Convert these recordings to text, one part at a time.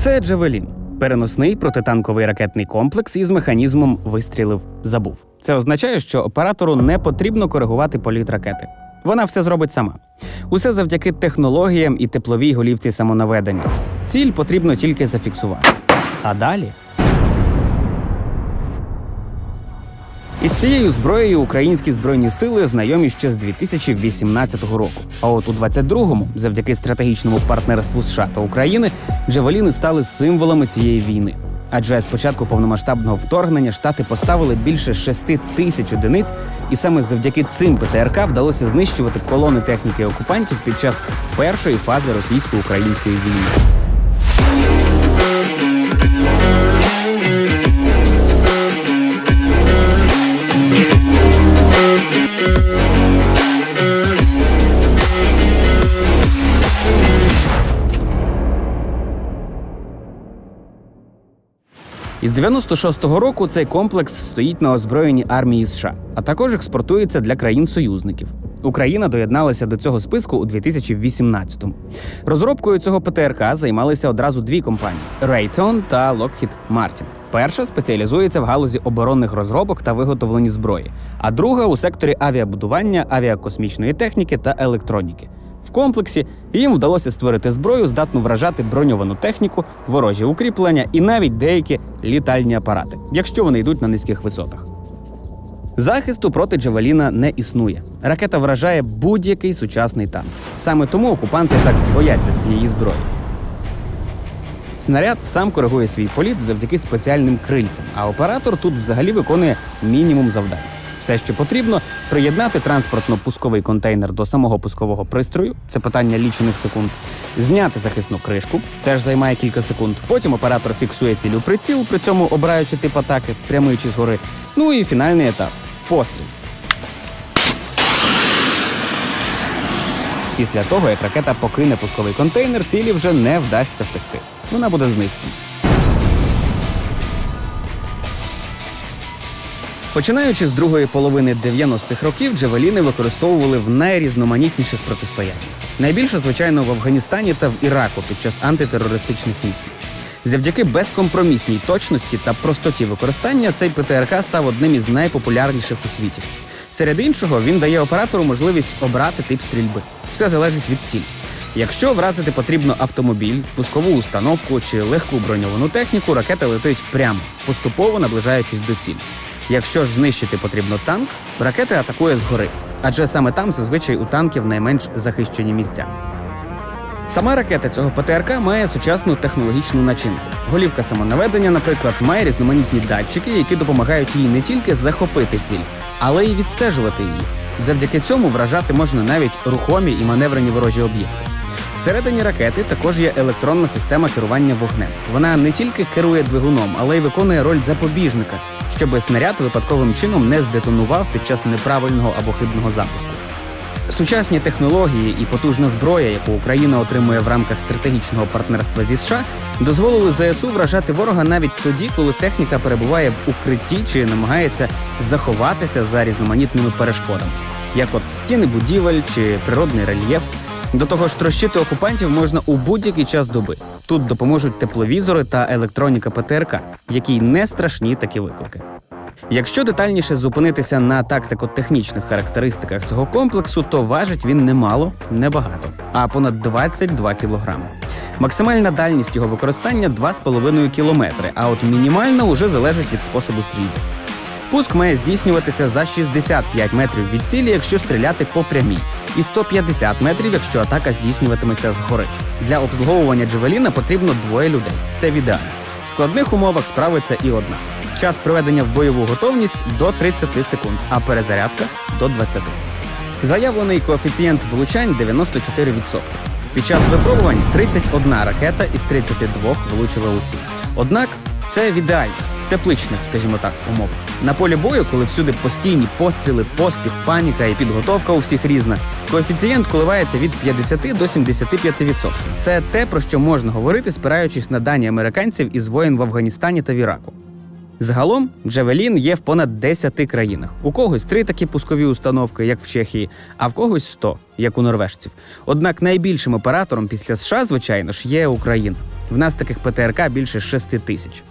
Це Джавелін. Переносний протитанковий ракетний комплекс із механізмом вистрілив забув. Це означає, що оператору не потрібно коригувати політ ракети. Вона все зробить сама. Усе завдяки технологіям і тепловій голівці самонаведення. Ціль потрібно тільки зафіксувати. А далі. Із цією зброєю українські збройні сили знайомі ще з 2018 року. А от у 22-му, завдяки стратегічному партнерству США та України, джавеліни стали символами цієї війни. Адже з початку повномасштабного вторгнення штати поставили більше 6 тисяч одиниць, і саме завдяки цим ПТРК вдалося знищувати колони техніки окупантів під час першої фази російсько-української війни. Із 96-го року цей комплекс стоїть на озброєнні армії США, а також експортується для країн-союзників. Україна доєдналася до цього списку у 2018-му. Розробкою цього ПТРК займалися одразу дві компанії: Raytheon та Lockheed Martin. Перша спеціалізується в галузі оборонних розробок та виготовленні зброї, а друга у секторі авіабудування, авіакосмічної техніки та електроніки. В комплексі їм вдалося створити зброю, здатну вражати броньовану техніку, ворожі укріплення і навіть деякі літальні апарати, якщо вони йдуть на низьких висотах. Захисту проти Джавеліна не існує. Ракета вражає будь-який сучасний танк. Саме тому окупанти так бояться цієї зброї. Снаряд сам коригує свій політ завдяки спеціальним крильцям, а оператор тут взагалі виконує мінімум завдань. Все, що потрібно, приєднати транспортно-пусковий контейнер до самого пускового пристрою, це питання лічених секунд, зняти захисну кришку, теж займає кілька секунд. Потім оператор фіксує ціль у приціл, при цьому обираючи тип атаки, прямий чи згори. Ну і фінальний етап постріл. Після того, як ракета покине пусковий контейнер, цілі вже не вдасться втекти. Вона буде знищена. Починаючи з другої половини 90-х років, джавеліни використовували в найрізноманітніших протистояннях. Найбільше, звичайно, в Афганістані та в Іраку під час антитерористичних місій. Завдяки безкомпромісній точності та простоті використання цей ПТРК став одним із найпопулярніших у світі. Серед іншого, він дає оператору можливість обрати тип стрільби. Все залежить від цілі. Якщо вразити потрібно автомобіль, пускову установку чи легку броньовану техніку, ракета летить прямо, поступово наближаючись до цілі. Якщо ж знищити потрібно танк, ракета атакує згори, адже саме там зазвичай у танків найменш захищені місця. Сама ракета цього ПТРК має сучасну технологічну начинку. Голівка самонаведення, наприклад, має різноманітні датчики, які допомагають їй не тільки захопити ціль, але й відстежувати її. Завдяки цьому вражати можна навіть рухомі і маневрені ворожі об'єкти. Всередині ракети також є електронна система керування вогнем. Вона не тільки керує двигуном, але й виконує роль запобіжника, щоб снаряд випадковим чином не здетонував під час неправильного або хибного запуску. Сучасні технології і потужна зброя, яку Україна отримує в рамках стратегічного партнерства зі США, дозволили ЗСУ вражати ворога навіть тоді, коли техніка перебуває в укритті чи намагається заховатися за різноманітними перешкодами, як от стіни будівель чи природний рельєф. До того ж, трощити окупантів можна у будь-який час доби. Тут допоможуть тепловізори та електроніка ПТРК, які не страшні такі виклики. Якщо детальніше зупинитися на тактико-технічних характеристиках цього комплексу, то важить він немало, небагато, а понад 22 кілограми. Максимальна дальність його використання 2,5 кілометри, а от мінімальна уже залежить від способу стрільби. Пуск має здійснюватися за 65 метрів від цілі, якщо стріляти по прямій, і 150 метрів, якщо атака здійснюватиметься згори. Для обслуговування джевеліна потрібно двоє людей. Це в ідеалі. В складних умовах справиться і одна. Час приведення в бойову готовність до 30 секунд, а перезарядка до 20. Заявлений коефіцієнт влучань 94%. Під час випробувань 31 ракета із 32 влучила у ціль. Однак це в ідеальних, тепличних, скажімо так, умовах. На полі бою, коли всюди постійні постріли, поспіх, паніка і підготовка у всіх різна, коефіцієнт коливається від 50 до 75%. Це те, про що можна говорити, спираючись на дані американців із воєн в Афганістані та в Іраку. Загалом Джавелін є в понад 10 країнах. У когось три такі пускові установки, як в Чехії, а в когось 100, як у норвежців. Однак найбільшим оператором після США, звичайно ж, є Україна. В нас таких ПТРК більше 6 тисяч.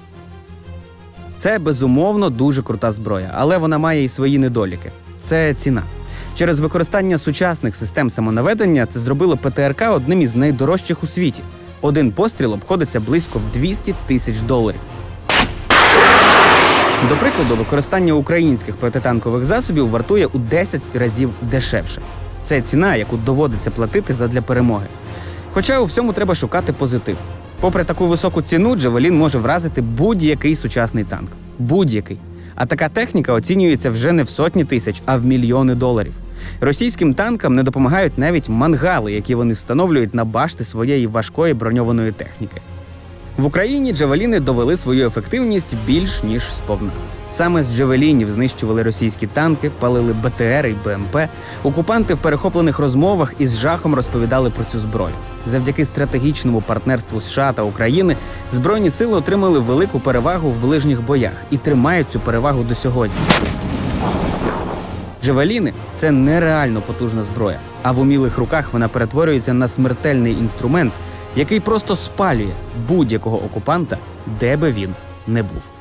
Це безумовно дуже крута зброя, але вона має і свої недоліки. Це ціна. Через використання сучасних систем самонаведення це зробило ПТРК одним із найдорожчих у світі. Один постріл обходиться близько в 200 тисяч доларів. До прикладу, використання українських протитанкових засобів вартує у 10 разів дешевше. Це ціна, яку доводиться платити задля перемоги. Хоча у всьому треба шукати позитив. Попри таку високу ціну, Джавелін може вразити будь-який сучасний танк. Будь-який. А така техніка оцінюється вже не в сотні тисяч, а в мільйони доларів. Російським танкам не допомагають навіть мангали, які вони встановлюють на башти своєї важкої броньованої техніки. В Україні джавеліни довели свою ефективність більш ніж сповна. Саме з джавелінів знищували російські танки, палили БТР і БМП. Окупанти в перехоплених розмовах із жахом розповідали про цю зброю. Завдяки стратегічному партнерству США та України збройні сили отримали велику перевагу в ближніх боях і тримають цю перевагу до сьогодні. Джавеліни це нереально потужна зброя, а в умілих руках вона перетворюється на смертельний інструмент, який просто спалює будь-якого окупанта, де би він не був.